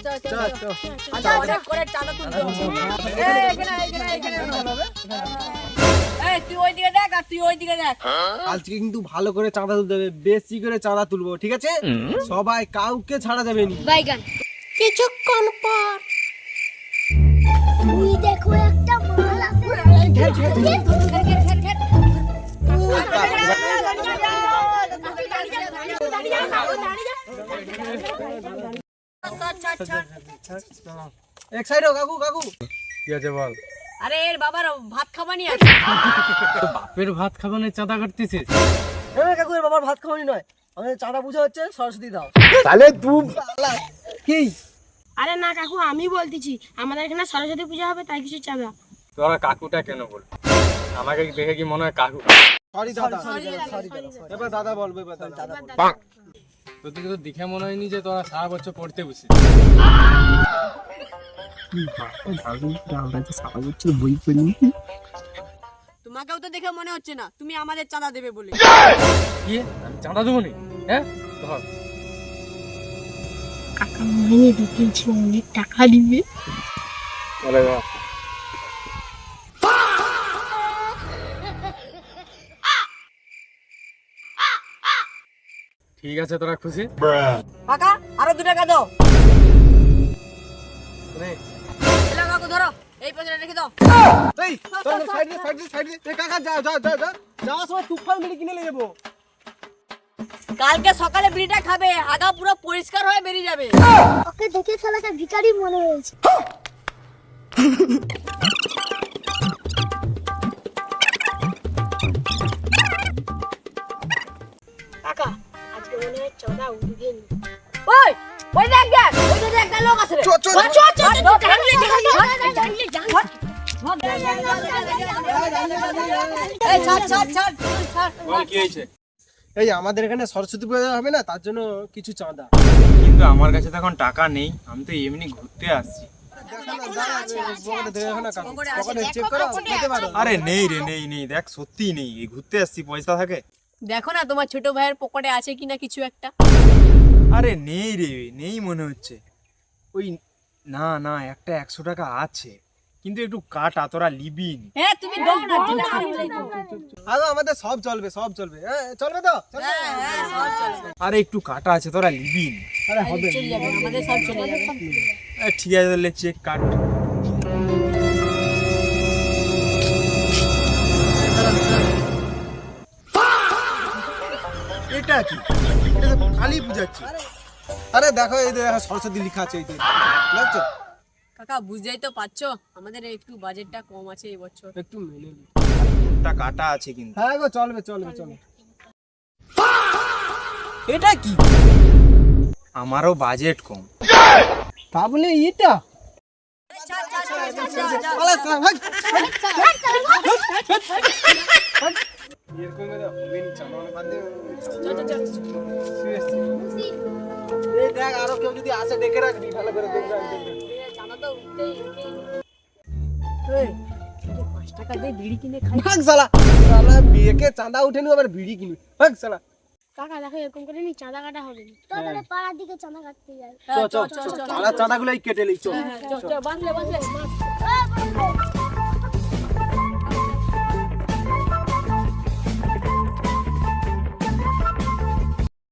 আচ্ছা অনেক করে চাঁদা তুলতে হবে এখানে এখানে এখানে। এই তুই ওইদিকে দেখ আর তুই ওইদিকে দেখ। আজকে কিন্তু ভালো করে চাঁদা তুলতে হবে বেশি করে চাঁদা তুলবো ঠিক আছে? সবাই কাউকে ছাড়া যাবে নি। বাইগান কিছুক্ষণ পর। দেখো একটা মাল আছে। এক সাইড কাকু কাকু। কি আছে বল? আরে এর বাবার ভাত খাবানি আছে। বাপের ভাত খাবানে চাঁদা কাটতেছিস কাকু এর বাবার ভাত খাওয়ানি নয়। আমাদের চাঁদা পূজা হচ্ছে সরস্বতী দাও। তাহলে তুই কি? আরে না কাকু আমি বলতেছি আমাদের এখানে সরস্বতী পূজা হবে তাই কিছু চাঁদা। তোরা কাকুটা কেন বল? আমাকে দেখে কি মনে হয় কাকু? সরি দাদা। সরি এবার দাদা বলব দাদা তোদেরকে তো দেখে মনে হয়নি যে তোরা সারা বছর পড়তে বসে। তোমাকেও তো দেখে মনে হচ্ছে না তুমি আমাদের চাঁদা দেবে বলে। কি? আমি চাঁদা দেবো নি? হ্যাঁ? ধর। কাকা মাইনে ঢুকিয়েছে অনেক টাকা দিবে চলে যা ঠিক আছে তোরা খুশি? কাকা আরও দু টাকা দাও। এলা কাকু ধরো। এই পয়সাটা রেখে দাও। এই সাইড দে সাইড দে সাইড। দে এই কাকা যা যা যা যা। যাওয়ার সময় তুফান মিলে কিনে নিয়ে যাব। কালকে সকালে বিড়িটা খাবে আগা পুরো পরিষ্কার হয়ে বেরিয়ে যাবে। ওকে দেখে শালাকে ভিখারি মনে হয়েছে। ওই ওই দেখ দেখ ওই যে দেখ একটা লোক আছে রে। চো, চো, ওই, চো, চো, চো, চো, এই আমাদের এখানে সরস্বতী পূজা হবে না তার জন্য কিছু চাঁদা। কিন্তু আমার কাছে তো এখন টাকা নেই আমি তো এমনি ঘুরতে আসছি। পকেটে দেখে না কাকু। পকেটে চেক করো আরে নেই রে নেই নেই দেখ সত্যি নেই ঘুরতে আসছি পয়সা থাকে। দেখো না তোমার ছোট ভাইয়ের পকেটে আছে কিনা কিছু একটা। আরে নেই রে নেই মনে হচ্ছে। ওই না না একটা একশো টাকা আছে। কিন্তু একটু কাটা তোরা লিবি হ্যাঁ তুমি দাও না দিলে। আরে আমাদের সব চলবে সব চলবে। হ্যাঁ চলবে তো? হ্যাঁ হ্যাঁ সব চলবে। আরে একটু কাটা আছে তোরা লিবি আরে হবে। আমাদের সব চলে যাবে। ঠিক আছে তাহলে চেক কাট। কি? এটা তো কালী আরে দেখো এই দেখো সরস্বতী লেখা আছে এই কাকা বুঝতেই তো পারছ আমাদের একটু বাজেটটা কম আছে এই বছর। একটু মেনে নি। টা কাটা আছে কিন্তু। হ্যাঁ গো চলবে চলবে চলবে। এটা কি? আমারও বাজেট কম। তা বলে এটা ছাড়, ছাড়, ছাড়, ছাড়, ছাড়, দেখ আরও কেউ যদি আসে দেখে রাখবি ভালো করে দেখে রাখবি। পাঁচ টাকা দিয়ে বিড়ি কিনে খাই। ভাগ সালা সালা বিয়েকে চাঁদা উঠেনি আবার বিড়ি কিনি ভাগ সালা কাকা দেখো এরকম করে নি চাঁদা কাটা হবে না। তাহলে পাড়ার দিকে চাঁদা কাটতে যাই। চ চ চ চাঁদা চাঁদাগুলোই কেটে লই চ হ্যাঁ, চল, চল, বাঁধলে বাঁধলে।